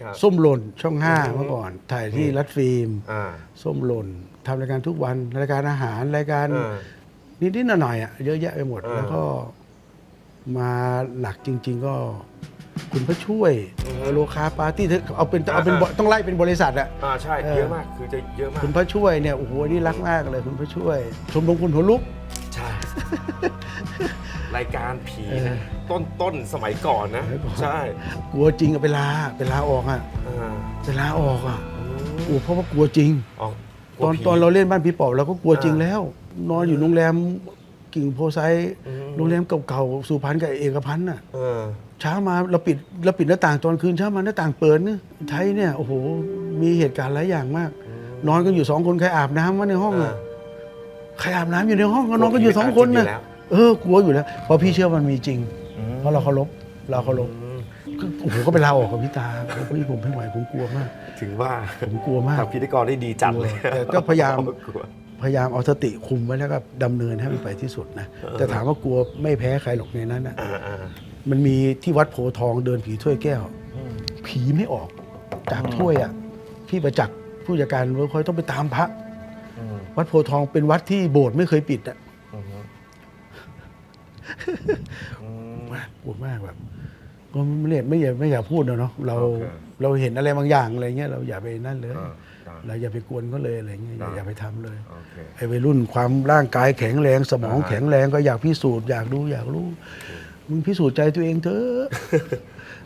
ครับส้มหล่นช่องห้าเมื่อก่อน ถ่ายที่รัดฟิล์มอ่า ส้มหล่นทำรายการทุกวันรายการอาหารรายการอ่านิดๆหน่อยๆอะเยอะแยะไปหมด อ่า แล้วก็มาหลักจริง ๆ ก็ คุณพระช่วยอือฮึโลคาปาร์ตี้เอาเป็นเอาเป็นอ่าต้องไล่เป็นบริษัทอะอ่าใช่เออ เยอะมากคือจะเยอะมากคุณพระช่วยเนี่ยโอ้โหนี่รักมากเลยคุณพระช่วย ชมรมคุณหัวลุก ใช่ รายการผีเออนะต้นต้นสมัยก่อนนะสมัยก่อนใช่กลัวจริงอะไปลาไปลาออกอะอ่าไปลาออกอะอืมโอ้เพราะว่ากลัวจริงอ๋อตอนผีตอนเราเล่นบ้านพี่ปอบเราก็กลัวจริงอ่าแล้ว นอนอยู่โรงแรมกิ่งโพไซอืมโรงแรมเก่าๆสุพรรณกับเอกพันธ์น่ะเออเช้ามาเราปิดเราปิดหน้าต่างตอนคืนเช้ามาหน้าต่างเปิดเนี่ยไทยเนี่ยโอ้โหมีเหตุการณ์หลายอย่างมาก นอนกันอยู่สองคนใครอาบน้ำวะในห้องอะใครอาบน้ำอยู่ในห้องก็นอนกันอยู่สองคนกลัวผีนะ ไม่อาบจริงอยู่แล้วเออกลัวอยู่แล้วเพราะพี่เชื่อมันมีจริง เพราะเราเคารพเราเคารพอืมก็โอ้โหก็ไปลาออกกับพี่ตาพี่ผมไม่ไหวผมกลัวมาก ถึงว่าผมกลัวมากทำพิธีกรได้ดีจัดเลยแต่ก็พยายามกลัวพยายามเอาสติคุมไว้แล้วก็ดำเนินให้มันไปที่สุดนะเออแต่ถามว่ากลัวไม่แพ้ใครหรอกในนั้นนะอ่าอ่ามันมีที่วัดโพธิ์ทองเดินผีถ้วยแก้วอืมผีไม่ออก จากถ้วยอะพี่ประจักษ์ผู้จัดการเวิร์คพอยต์ต้องไปตามพระอืมวัดโพธิ์ทองเป็นวัดที่โบสถ์ไม่เคยปิดอะอื มอืมมากปวดมากแบบก็ไม่เรียกไม่อยากไม่อยากพูดนะเนาะเราโอเคเราเห็นอะไรบางอย่างอะไรเงี้ยเราอย่าไปนั่นเลย อ่าได้เราอย่าไปกวนเขาเลยอะไรเงี้ยอย่าได้อย่าไปทำเลยโอเค ไอ้วัยรุ่นความร่างกายแข็งแรงสมองอ่าฮะแข็งแรงก็อยากพิสูจน์อยากดูอยากรู้มึงพิสูจน์ใจตัวเองเถอะ